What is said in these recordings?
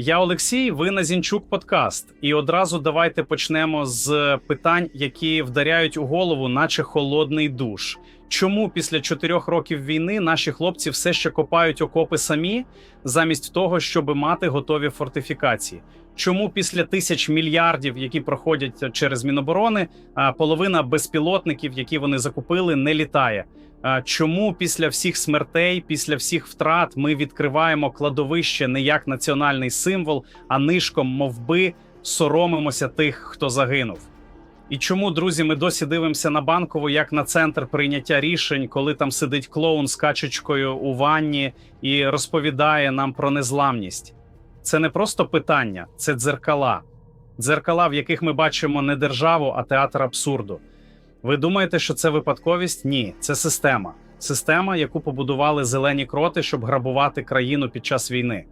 Я Олексій, ви на Зінчук Подкаст. І одразу давайте почнемо з питань, які вдаряють у голову, наче холодний душ. Чому після чотирьох років війни наші хлопці все ще копають окопи самі, замість того, щоб мати готові фортифікації? Чому після тисяч мільярдів, які проходять через Міноборони, половина безпілотників, які вони закупили, не літає? Чому після всіх смертей, після всіх втрат ми відкриваємо кладовище не як національний символ, а нишком, мовби, соромимося тих, хто загинув? І чому, друзі, ми досі дивимося на банкову як на центр прийняття рішень, коли там сидить клоун з качечкою у ванні і розповідає нам про незламність? Це не просто питання, це дзеркала. Дзеркала, в яких ми бачимо не державу, а театр абсурду. Ви думаєте, що це випадковість? Ні, це система. Система, яку побудували зелені кроти, щоб грабувати країну під час війни.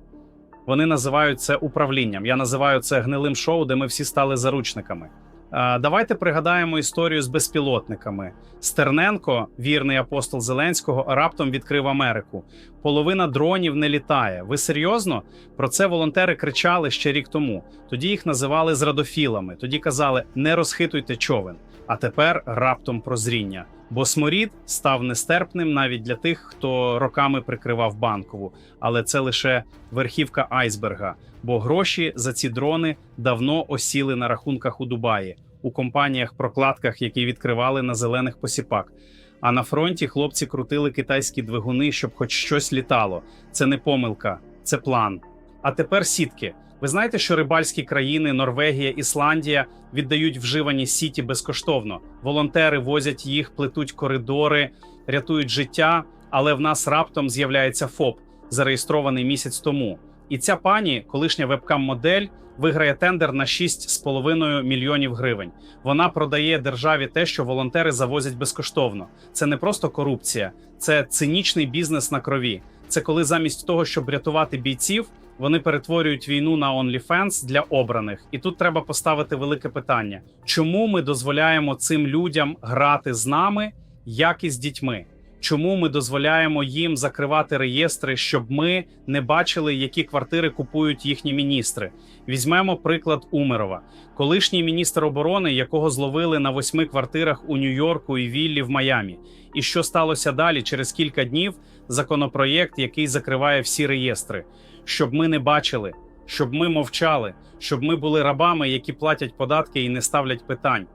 Вони називають це управлінням. Я називаю це гнилим шоу, де ми всі стали заручниками. Давайте пригадаємо історію з безпілотниками. Стерненко, вірний апостол Зеленського, раптом відкрив Америку. Половина дронів не літає. Ви серйозно? Про це волонтери кричали ще рік тому. Тоді їх називали зрадофілами. Тоді казали: не розхитуйте човен. А тепер раптом прозріння. Бо сморід став нестерпним навіть для тих, хто роками прикривав банкову. Але це лише верхівка айсберга. Бо гроші за ці дрони давно осіли на рахунках у Дубаї, у компаніях-прокладках, які відкривали на зелених посіпак. А на фронті хлопці крутили китайські двигуни, щоб хоч щось літало. Це не помилка, це план. А тепер сітки. Ви знаєте, що рибальські країни Норвегія, Ісландія віддають вживані сіті безкоштовно. Волонтери возять їх, плетуть коридори, рятують життя. Але в нас раптом з'являється ФОП, зареєстрований місяць тому. І ця пані, колишня вебкам-модель, виграє тендер на 6,5 мільйонів гривень. Вона продає державі те, що волонтери завозять безкоштовно. Це не просто корупція, це цинічний бізнес на крові. Це коли замість того, щоб рятувати бійців, вони перетворюють війну на OnlyFans для обраних. І тут треба поставити велике питання: чому ми дозволяємо цим людям грати з нами, як і з дітьми? Чому ми дозволяємо їм закривати реєстри, щоб ми не бачили, які квартири купують їхні міністри? Візьмемо приклад Умерова, колишній міністр оборони, якого зловили на восьми квартирах у Нью-Йорку і Віллі в Майамі. І що сталося далі? Через кілька днів законопроєкт, який закриває всі реєстри, щоб ми не бачили, щоб ми мовчали, щоб ми були рабами, які платять податки і не ставлять питань.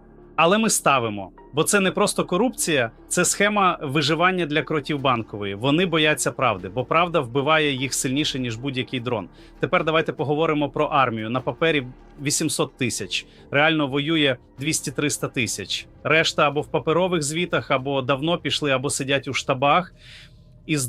Але ми ставимо, бо це не просто корупція, це схема виживання для кротів банкової. Вони бояться правди, бо правда вбиває їх сильніше ніж будь-який дрон. Тепер давайте поговоримо про армію. На папері 800 тисяч, реально воює 200-300 тисяч. Решта або в паперових звітах, або давно пішли, або сидять у штабах. Із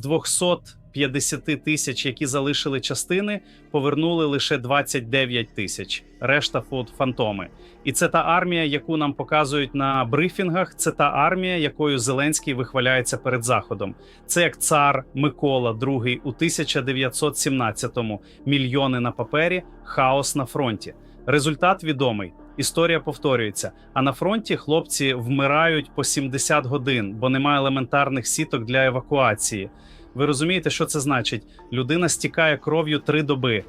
250 тисяч, які залишили частини, повернули лише 29 тисяч. Решта фут фантоми. І це та армія, яку нам показують на брифінгах. Це та армія, якою Зеленський вихваляється перед заходом. Це як цар Микола II у 1917-му. Мільйони на папері, хаос на фронті. Результат відомий. Історія повторюється. А на фронті хлопці вмирають по 70 годин, бо немає елементарних сіток для евакуації. Ви розумієте, що це значить? Людина стікає кров'ю три доби.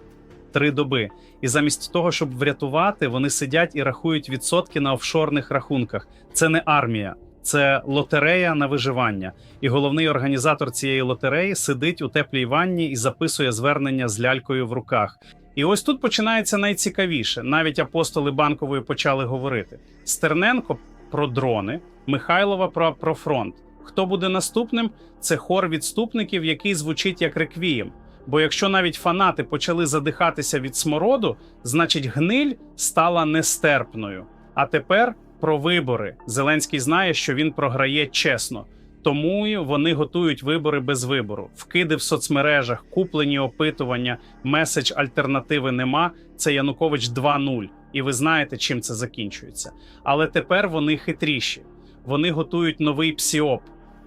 Три доби. І замість того, щоб врятувати, вони сидять і рахують відсотки на офшорних рахунках. Це не армія, це лотерея на виживання. І головний організатор цієї лотереї сидить у теплій ванні і записує звернення з лялькою в руках. І ось тут починається найцікавіше. Навіть апостоли банкової почали говорити: Стерненко про дрони, Михайлова про, про фронт. Хто буде наступним? Це хор відступників, який звучить як реквієм. Бо якщо навіть фанати почали задихатися від смороду, значить гниль стала нестерпною. А тепер про вибори. Зеленський знає, що він програє чесно. Тому вони готують вибори без вибору. Вкиди в соцмережах, куплені опитування, меседж альтернативи нема. Це Янукович 2.0. І ви знаєте, чим це закінчується. Але тепер вони хитріші. Вони готують новий псіоп.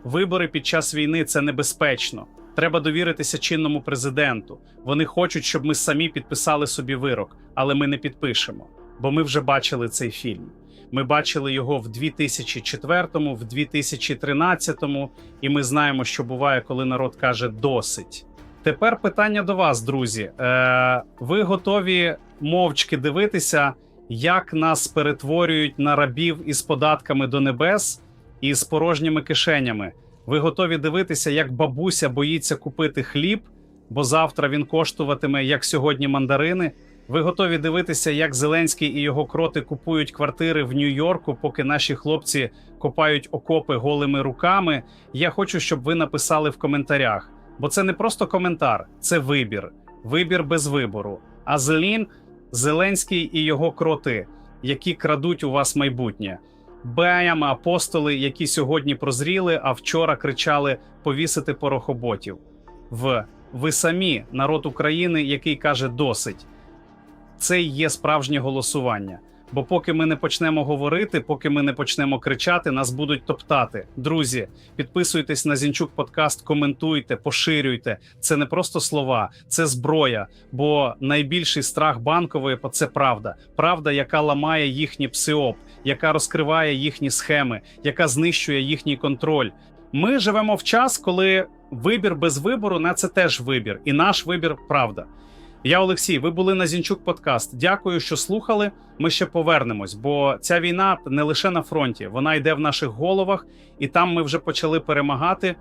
Вибори під час війни це небезпечно. Треба довіритися чинному президенту. Вони хочуть, щоб ми самі підписали собі вирок, але ми не підпишемо, бо ми вже бачили цей фільм. Ми бачили його в 2004-му, в 2013-му, і ми знаємо, що буває, коли народ каже досить. Тепер питання до вас, друзі. Е, ви готові мовчки дивитися, як нас перетворюють на рабів із податками до небес і з порожніми кишенями? Ви готові дивитися, як бабуся боїться купити хліб, бо завтра він коштуватиме, як сьогодні, мандарини. Ви готові дивитися, як Зеленський і його кроти купують квартири в Нью-Йорку, поки наші хлопці копають окопи голими руками. Я хочу, щоб ви написали в коментарях, бо це не просто коментар, це вибір. Вибір без вибору. А Зелін, Зеленський і його кроти, які крадуть у вас майбутнє. Бем апостоли, які сьогодні прозріли, а вчора кричали повісити порохоботів. В ви самі народ України, який каже досить. Це і є справжнє голосування. Бо поки ми не почнемо говорити, поки ми не почнемо кричати, нас будуть топтати. Друзі, підписуйтесь на Зінчук подкаст, коментуйте, поширюйте. Це не просто слова, це зброя. Бо найбільший страх банкової це правда. Правда, яка ламає їхній псиоп, яка розкриває їхні схеми, яка знищує їхній контроль. Ми живемо в час, коли вибір без вибору на це теж вибір, і наш вибір правда. Я Олексій. Ви були на Зінчук Подкаст. Дякую, що слухали. Ми ще повернемось, бо ця війна не лише на фронті, вона йде в наших головах, і там ми вже почали перемагати.